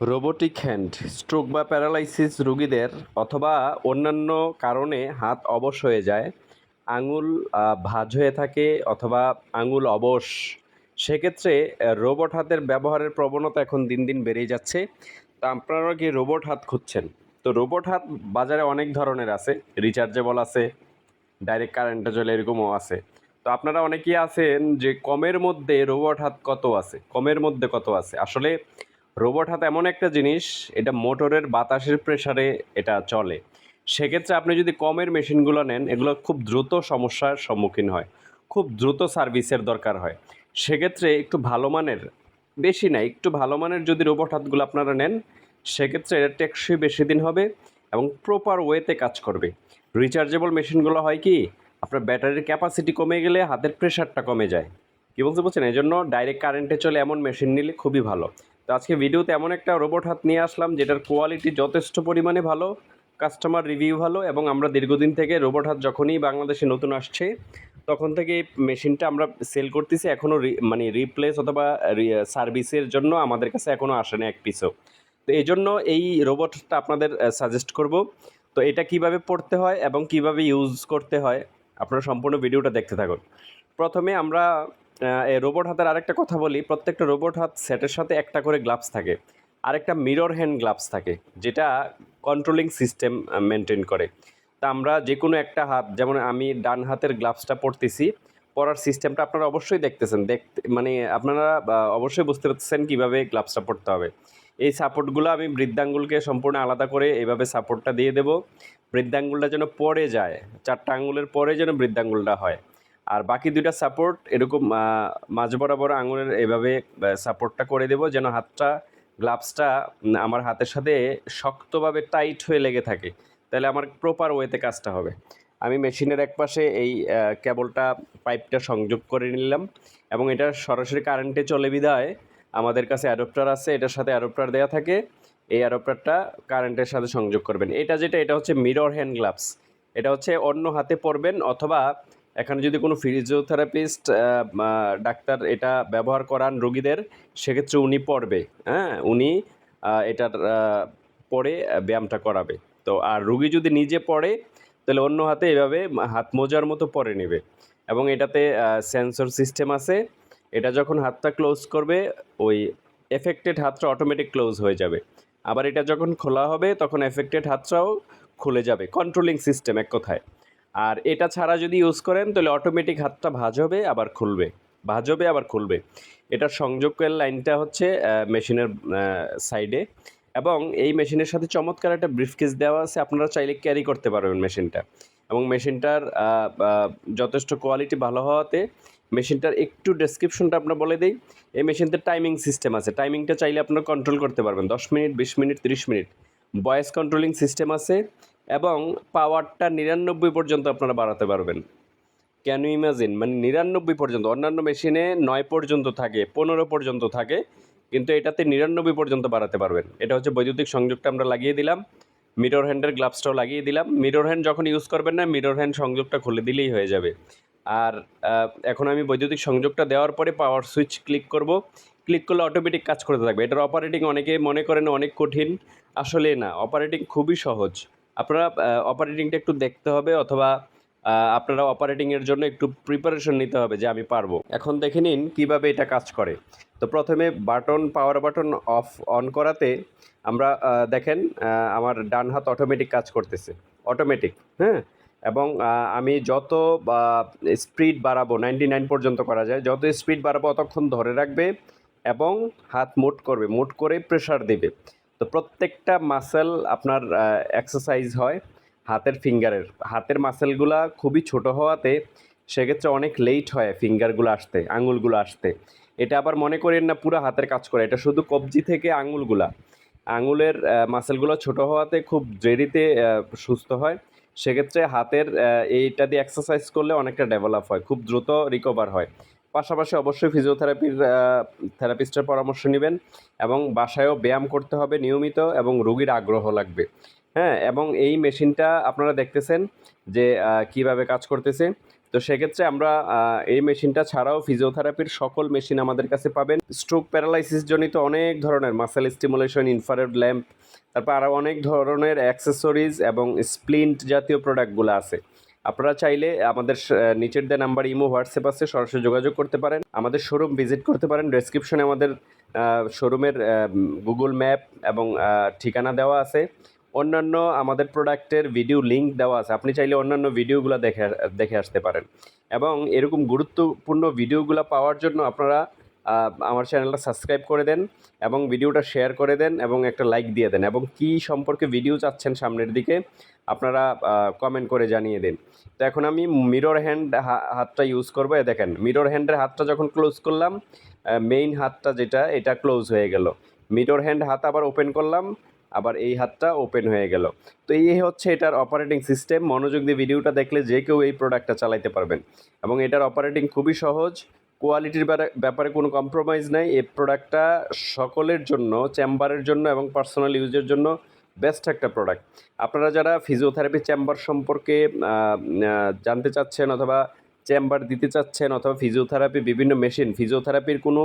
Robotic hand, stroke বা paralysis রোগীদের অথবা অন্যান্য কারণে হাত অবশ হয়ে যায়, আঙুল ভাঁজ হয়ে থাকে অথবা আঙুল অবশ। সেক্ষেত্রে রোবট হাতের ব্যবহারের প্রবণতা এখন দিন দিন বেড়েই যাচ্ছে। তা আপনারা কি রোবট হাত খুঁজছেন? তো রোবট হাত বাজারে অনেক ধরনের আছে, রিচার্জেবল আছে, ডাইরেক্ট কারেন্টে চলে এরকমও আছে। তো আপনারা অনেকেই আছেন যে কমের মধ্যে রোবট হাত কত আছে? কমের মধ্যে কত আছে? আসলে রোবট হাত এমন একটা জিনিস, এটা মোটরের বাতাসের প্রেসারে এটা চলে। সেক্ষেত্রে আপনি যদি কমের মেশিনগুলো নেন, এগুলো খুব দ্রুত সমস্যার সম্মুখীন হয়, খুব দ্রুত সার্ভিসের দরকার হয়। সেক্ষেত্রে একটু ভালো মানের, বেশি না, একটু ভালো মানের যদি রোবট হাতগুলো আপনারা নেন, সেক্ষেত্রে এটা টেকসই বেশি দিন হবে এবং প্রপার ওয়েতে কাজ করবে। রিচার্জেবল মেশিনগুলো হয় কি, আপনার ব্যাটারির ক্যাপাসিটি কমে গেলে হাতের প্রেশারটা কমে যায়। কী বলতে বলছেন? এই জন্য ডাইরেক্ট কারেন্টে চলে এমন মেশিন নিলে খুবই ভালো। তো আজকে ভিডিওতে এমন একটা রোবট হাত নিয়ে আসলাম, যেটার কোয়ালিটি যথেষ্ট পরিমাণে ভালো কাস্টমার রিভিউ ভালো, এবং আমরা দীর্ঘদিন থেকে রোবট হাত যখনই বাংলাদেশে নতুন আসছে, তখন থেকে এই মেশিনটা আমরা সেল করতেছি, এখনও মানে রিপ্লেস অথবা সার্ভিসের জন্য আমাদের কাছে এখনও আসে না এক পিসও তো এই জন্য এই রোবটটা আপনাদের সাজেস্ট করব। তো এটা কীভাবে পড়তে হয় এবং কীভাবে ইউজ করতে হয়, আপনারা সম্পূর্ণ ভিডিওটা দেখতে থাকুন। প্রথমে আমরা রোবট হাতের আরেকটা কথা বলি, প্রত্যেকটা রোবট হাত সেটের সাথে একটা করে গ্লাভস থাকে। আরেকটা মিরর হ্যান্ড গ্লাভস থাকে, যেটা কন্ট্রোলিং সিস্টেম মেনটেন করে। তা আমরা যে কোনো একটা হাত, যেমন আমি ডান হাতের গ্লাভসটা পরতেছি, পরার সিস্টেমটা আপনারা অবশ্যই দেখতেছেন। দেখতে মানে আপনারা অবশ্যই বুঝতে পারতেছেন কীভাবে গ্লাভসটা পরতে হবে। এই সাপোর্টগুলো আমি বৃদ্ধাঙ্গুলকে সম্পূর্ণ আলাদা করে এইভাবে সাপোর্টটা দিয়ে দেব। বৃদ্ধাঙ্গুলটা যেন পরে যায়, চারটা আঙ্গুলের পরে যেন বৃদ্ধাঙ্গুলটা হয়। আর বাকি দুইটা সাপোর্ট এরকম মাঝ বরাবর আঙুলের এভাবে সাপোর্টটা করে দেব যেন হাতটা গ্লাভসটা আমার হাতের সাথে শক্তভাবে টাইট হয়ে লেগে থাকে। তাহলে আমার প্রপার ওয়েতে কাজটা হবে। আমি মেশিনের এক পাশে এই কেবলটা পাইপটা সংযোগ করে নিলাম এবং এটা সরাসরি কারেন্টে চলে বিদায়। আমাদের কাছে অ্যাডপ্টার আছে, এটার সাথে অ্যাডপ্টার দেওয়া থাকে। এই অ্যাডপ্টারটা কারেন্টের সাথে সংযোগ করবেন। এটা যেটা, এটা হচ্ছে মিরর হ্যান্ড গ্লাভস এটা হচ্ছে অন্য হাতে পরবেন অথবা এখানে যদি কোনো ফিজিওথেরাপিস্ট ডাক্তার এটা ব্যবহার করান রোগীদের, সেক্ষেত্রে উনি পড়বে হ্যাঁ? উনি এটার পরে ব্যায়ামটা করাবে। তো আর রুগী যদি নিজে পড়ে, তাহলে অন্য হাতে এভাবে হাত মোজার মতো পরে নেবে। এবং এটাতে সেন্সর সিস্টেম আছে। এটা যখন হাতটা ক্লোজ করবে, ওই এফেক্টেড হাতটা অটোমেটিক ক্লোজ হয়ে যাবে। আবার এটা যখন খোলা হবে, তখন এফেক্টেড হাতটাও খুলে যাবে। কন্ট্রোলিং সিস্টেম এক কথায়। আর এটা ছাড়া যদি ইউজ করেন, তাহলে অটোমেটিক হাতটা ভাঁজ হবে আবার খুলবে। ভাঁজ হবে আবার খুলবে। এটার সংযোগের লাইনটা হচ্ছে মেশিনের সাইডে এবং এই মেশিনের সাথে চমৎকার একটা ব্রিফকেস দেওয়া আছে। আপনারা চাইলে ক্যারি করতে পারবেন মেশিনটা এবং মেশিনটার যথেষ্ট কোয়ালিটি ভালো হওয়াতে মেশিনটার একটু ডেসক্রিপশনটা আপনার বলে দিই। এই মেশিনতে টাইমিং সিস্টেম আছে। টাইমিংটা চাইলে আপনারা কন্ট্রোল করতে পারবেন। দশ মিনিট, বিশ মিনিট, তিরিশ মিনিট। ভয়েস কন্ট্রোলিং সিস্টেম আছে। এবং পাওয়ারটা নিরানব্বই পর্যন্ত আপনারা বাড়াতে পারবেন। ক্যান ইউ ইমাজিন মানে নিরানব্বই পর্যন্ত, অন্যান্য মেশিনে নয় পর্যন্ত থাকে, পনেরো পর্যন্ত থাকে, কিন্তু এটাতে নিরানব্বই পর্যন্ত বাড়াতে পারবেন। এটা হচ্ছে বৈদ্যুতিক সংযোগটা আমরা লাগিয়ে দিলাম মিরর হ্যান্ডের গ্লাভসটাও লাগিয়ে দিলাম। মিরর হ্যান্ড যখন ইউজ করবেন না মিরর হ্যান্ড সংযোগটা খুলে দিলেই হয়ে যাবে। আর এখন আমি বৈদ্যুতিক সংযোগটা দেওয়ার পরে পাওয়ার সুইচ ক্লিক করব। ক্লিক করলে অটোমেটিক কাজ করতে থাকবে। এটার অপারেটিং অনেকে মনে করেন অনেক কঠিন। আসলে না অপারেটিং খুবই সহজ। আপনারা অপারেটিংটা একটু দেখতে হবে অথবা আপনারা অপারেটিংয়ের জন্য একটু প্রিপারেশন নিতে হবে যে আমি পারব। এখন দেখে নিন কীভাবে এটা কাজ করে। তো প্রথমে button power button off on করাতে আমরা দেখেন আমার ডান হাত অটোমেটিক কাজ করতেছে। অটোমেটিক হ্যাঁ? এবং আমি যত স্পিড বাড়াবো নাইনটি নাইন পর্যন্ত করা যায়, যত স্পিড বাড়াবো ততক্ষণ ধরে রাখবে এবং হাত মুট করবে, মুট করে প্রেশার দেবে। তো প্রত্যেকটা মাসেল আপনার এক্সারসাইজ হয় হাতের ফিঙ্গারের হাতের মাসেলগুলা খুবই ছোট হওয়াতে সেক্ষেত্রে অনেক লেট হয় ফিঙ্গারগুলো আসতে, আঙুলগুলো আসতে। এটা আবার মনে করেন না পুরো হাতের কাজ করে, এটা শুধু কবজি থেকে আঙুলগুলা। আঙুলের মাসেলগুলো ছোট হওয়াতে খুব দেরিতে সুস্থ হয়। সেক্ষেত্রে হাতের এইটা দিয়ে এক্সারসাইজ করলে অনেকটা ডেভেলপ হয়, খুব দ্রুত রিকভার হয়। পাশাপাশি অবশ্যই ফিজিওথেরাপির থেরাপিস্টের পরামর্শ নেবেন এবং বাসায়ও ব্যায়াম করতে হবে নিয়মিত এবং রোগীর আগ্রহ লাগবে। হ্যাঁ এবং এই মেশিনটা আপনারা দেখতেছেন যে কীভাবে কাজ করতেছে। তো সেক্ষেত্রে আমরা এই মেশিনটা ছাড়াও ফিজিওথেরাপির সকল মেশিন আমাদের কাছে পাবেন। স্ট্রোক প্যারালাইসিস জনিত অনেক ধরনের মাসেল স্টিমুলেশন ইনফ্রারেড ল্যাম্প তারপর আরও অনেক ধরনের অ্যাক্সেসরিজ এবং স্প্লিন্ট জাতীয় প্রোডাক্টগুলো আছে। আপনারা চাইলে আমাদের নিচের দেওয়া নাম্বার ইমো, হোয়াটসঅ্যাপ আছে, সরাসরি যোগাযোগ করতে পারেন। আমাদের শোরুম ভিজিট করতে পারেন। ডেসক্রিপশনে আমাদের শোরুমের গুগল ম্যাপ এবং ঠিকানা দেওয়া আছে। অন্যান্য আমাদের প্রোডাক্টের ভিডিও লিঙ্ক দেওয়া আছে। আপনি চাইলে অন্যান্য ভিডিওগুলো দেখে দেখে আসতে পারেন। এবং এরকম গুরুত্বপূর্ণ ভিডিওগুলো পাওয়ার জন্য আপনারা আমার চ্যানেলটা সাবস্ক্রাইব করে দেন এবং ভিডিওটা শেয়ার করে দেন এবং একটা লাইক দিয়ে দেন এবং কি সম্পর্কে ভিডিও চাচ্ছেন সামনের দিকে আপনারা কমেন্ট করে জানিয়ে দিন। তো এখন আমি মিরর হ্যান্ড হাতটা ইউজ করব। দেখেন মিরর হ্যান্ডের হাতটা যখন ক্লোজ করলাম মেইন হাতটা যেটা, এটা ক্লোজ হয়ে গেল। মিরর হ্যান্ড হাত আবার ওপেন করলাম, আবার এই হাতটা ওপেন হয়ে গেল। তো এই হচ্ছে এটার অপারেটিং সিস্টেম মনোযোগ দিয়ে ভিডিওটা দেখলে যে কেউ এই প্রোডাক্টটা চালাইতে পারবেন। এবং এটার অপারেটিং খুবই সহজ। কোয়ালিটির ব্যাপারে কোনো কম্প্রোমাইজ নাই। এই প্রোডাক্টটা সকলের জন্য চেম্বারের জন্য এবং পার্সোনাল ইউজের জন্য বেস্ট একটা প্রোডাক্ট আপনারা যারা ফিজিওথেরাপি চেম্বার সম্পর্কে জানতে চাচ্ছেন অথবা চেম্বার দিতে চাচ্ছেন অথবা ফিজিওথেরাপি বিভিন্ন মেশিন ফিজিওথেরাপির কোনো,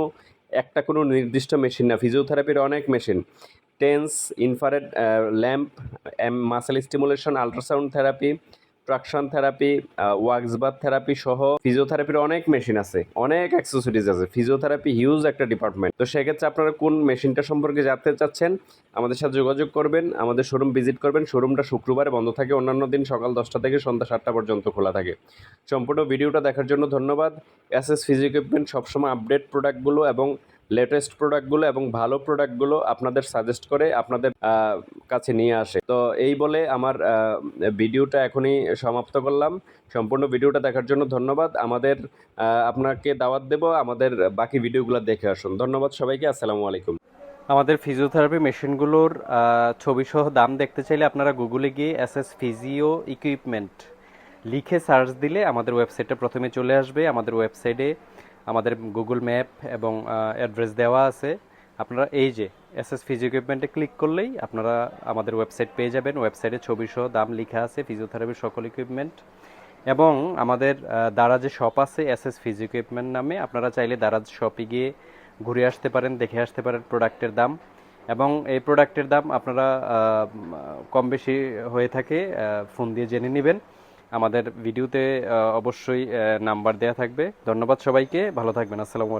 একটা কোনো নির্দিষ্ট মেশিন না ফিজিওথেরাপির অনেক machine TENS infrared lamp muscle stimulation ultrasound therapy traction therapy wax bath therapy সহ ফিজিওথেরাপির অনেক মেশিন আছে। অনেক অ্যাক্সেসরিজ আছে। ফিজিওথেরাপি হিউজ একটা ডিপার্টমেন্ট তো সেক্ষেত্রে আপনারা কোন মেশিনটা সম্পর্কে জানতে চাচ্ছেন, আমাদের সাথে যোগাযোগ করবেন, আমাদের শোরুম ভিজিট করবেন। শোরুমটা শুক্রবারে বন্ধ থাকে, অন্যান্য দিন সকাল দশটা থেকে সন্ধ্যা সাতটা পর্যন্ত খোলা থাকে। সম্পূর্ণ ভিডিওটা দেখার জন্য ধন্যবাদ। এস এস ফিজি ইকুইপমেন্ট সবসময় আপডেট প্রোডাক্টগুলো এবং লেটেস্ট প্রোডাক্টগুলো এবং ভালো প্রোডাক্টগুলো আপনাদের সাজেস্ট করে আপনাদের কাছে নিয়ে আসে। তো এই বলে আমার ভিডিওটা এখনই সমাপ্ত করলাম। সম্পূর্ণ ভিডিওটা দেখার জন্য ধন্যবাদ। আমাদের আপনাকে দাওয়াত দেব। আমাদের বাকি ভিডিওগুলো দেখে আসুন। ধন্যবাদ সবাইকে। আসসালামু আলাইকুম। আমাদের ফিজিওথেরাপি মেশিনগুলোর ছবি সহ দাম দেখতে চাইলে আপনারা গুগলে গিয়ে এস এস ফিজিও ইকুইপমেন্ট লিখে সার্চ দিলে আমাদের ওয়েবসাইটটা প্রথমে চলে আসবে। আমাদের ওয়েবসাইটে আমাদের গুগল ম্যাপ এবং অ্যাড্রেস দেওয়া আছে। আপনারা এই যে এস এস ফিজিও ইকুইপমেন্টে ক্লিক করলেই আপনারা আমাদের ওয়েবসাইট পেয়ে যাবেন। ওয়েবসাইটে ছবি সহ দাম লেখা আছে ফিজিওথেরাপির সকল ইকুইপমেন্ট এবং আমাদের দারাজে শপ আছে এস এস ফিজি ইকুইপমেন্ট নামে। আপনারা চাইলে দারাজ শপে গিয়ে ঘুরে আসতে পারেন, দেখে আসতে পারেন প্রোডাক্টের দাম। এবং এই প্রোডাক্টের দাম আপনারা কম বেশি হয়ে থাকে ফোন দিয়ে জেনে নেবেন। আমাদের ভিডিওতে অবশ্যই নাম্বার দেয়া থাকবে। ধন্যবাদ সবাইকে ভালো থাকবেন আসসালামু আলাইকুম।